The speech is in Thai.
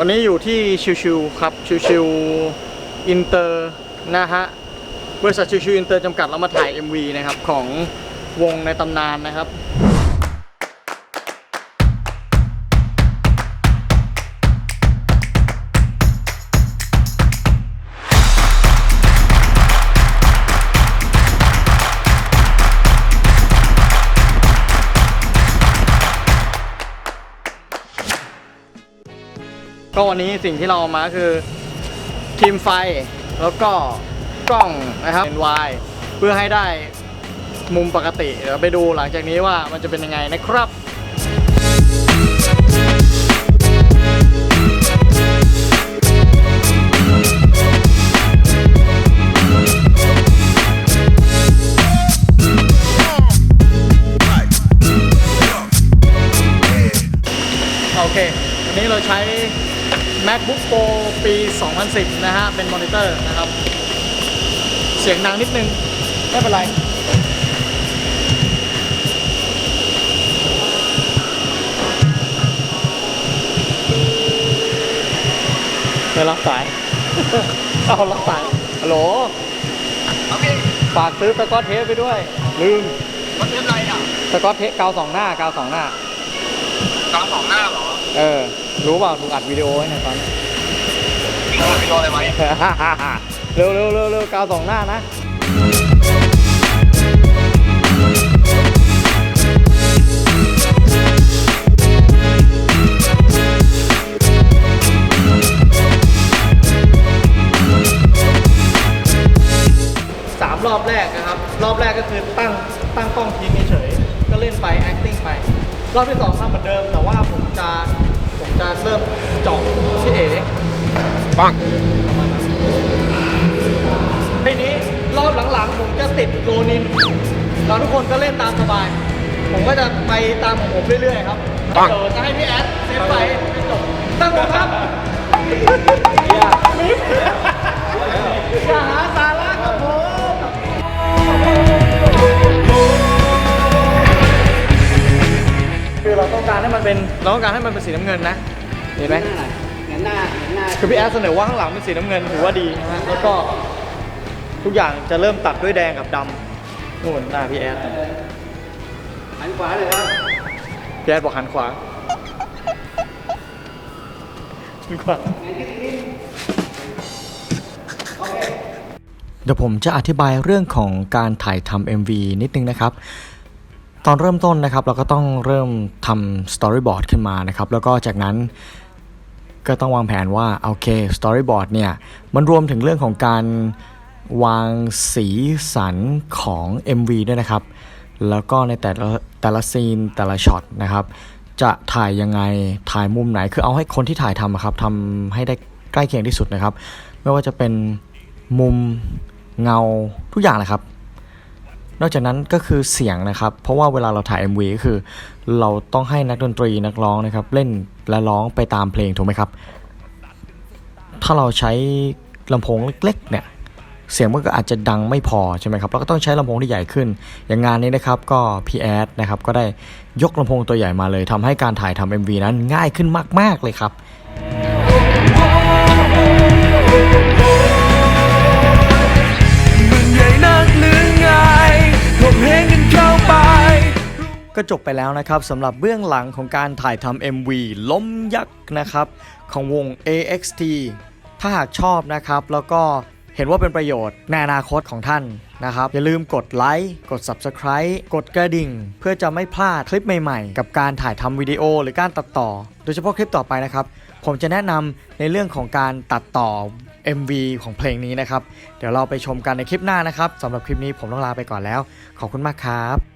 วันนี้อยู่ที่ชิวๆครับชิวๆอินเตอร์นะฮะบริษัทชิวๆอินเตอร์จำกัดเรามาถ่าย MV นะครับของวงในตำนานนะครับ ก็วันนี้สิ่งที่เราเอามาคือทีมไฟแล้วก็กล้องนะครับเป็นวายเพื่อให้ได้มุมปกติเดี๋ยวไปดูหลังจากนี้ว่ามันจะเป็นยังไงนะครับโอเค วันนี้เราใช้ MacBook Pro ปี 2010 นะฮะ เป็นมอนิเตอร์นะครับ เสียงดังนิดนึง ไม่เป็นไร ไม่รับสาย เอารับสาย ฮัลโหลโอเคฝากซื้อสกอตเทปไปด้วย ลืมมันเป็นไรอะสกอตเทปกาวสองหน้า กาวสองหน้ากลางสองหน้าเหรอ เออ รู้เปล่าถูกอัดวิดีโอไว้เนี่ยตอนนี้มีคนไปโดนอะไรไหมเร็วเร็วเร็วเร็วกาวสองหน้านะ สามรอบแรกนะครับ รอบแรกก็คือตั้งตั้งกล้องทิ้งเฉยๆก็เล่นไป acting ไป รอบที่สองทำเหมือนเดิม แต่ว่าผมจะผมจะเริ่มเจาะพี่เอ๋ปังทีนี้รอบหลังๆ ผมจะติดโรนินเราทุกคนก็เล่นตามสบาย ผมก็จะไปตามของผมเรื่อยๆครับเดี๋ยวจะให้พี่แอดเซฟไปให้จบตั้งผมครับ เราต้องการให้มันเป็นเราต้องการให้มันเป็นสีน้ำเงินนะเห็นไหมเห็นหน้าเห็นหน้าคือพี่แอดเสนอว่าข้างหลังเป็นสีน้ำเงินถือว่าดีนะฮะแล้วก็ทุกอย่างจะเริ่มตัดด้วยแดงกับดำนู่นหน้าพี่แอดหันขวาเลยครับพี่แอดบอกหันขวาหันขวาเดี๋ยวผมจะอธิบายเรื่องของการถ่ายทำ MV นิดนึงนะครับ ตอนเริ่มต้นนะครับ เราก็ต้องเริ่มทำสตอรี่บอร์ดขึ้นมานะครับ แล้วก็จากนั้นก็ต้องวางแผนว่า โอเคสตอรี่บอร์ดเนี่ย มันรวมถึงเรื่องของการวางสีสันของ MV ด้วยนะครับ แล้วก็ในแต่ละแต่ละซีนแต่ละช็อตนะครับ จะถ่ายยังไงถ่ายมุมไหน คือเอาให้คนที่ถ่ายทำครับทำให้ได้ใกล้เคียงที่สุดนะครับ ไม่ว่าจะเป็นมุมเงาทุกอย่างเลยครับ นอกจากนั้นก็คือเสียงนะครับ เพราะว่าเวลาเราถ่าย MV ก็คือ เราต้องให้นักดนตรีนักร้องนะครับ เล่นและร้องไปตามเพลงถูกไหมครับ ถ้าเราใช้ลำโพงเล็กๆเนี่ยเสียงมันก็อาจจะดังไม่พอใช่ไหมครับเราก็ต้องใช้ลำโพงที่ใหญ่ขึ้น อย่างงานนี้นะครับก็พี่แอดนะครับก็ได้ยกลำโพงตัวใหญ่มาเลยทำให้การถ่ายทำ MV นั้นง่ายขึ้นมาก ๆเลยครับ ก็จบไปแล้วนะครับสำหรับเบื้องหลังของการถ่ายทำ MV ล้มยักษ์นะครับของวง AXT ถ้าหากชอบนะครับ แล้วก็เห็นว่าเป็นประโยชน์ในอนาคตของท่านนะครับ อย่าลืมกดไลค์กด Subscribe กดกระดิ่ง เพื่อจะไม่พลาดคลิปใหม่ๆ กับการถ่ายทำวิดีโอหรือการตัดต่อ โดยเฉพาะคลิปต่อไปนะครับ ผมจะแนะนำในเรื่องของการตัดต่อ MV ของเพลงนี้นะครับ เดี๋ยวเราไปชมกันในคลิปหน้านะครับสำหรับคลิปนี้ผมต้องลาไปก่อนแล้ว ขอบคุณมากครับ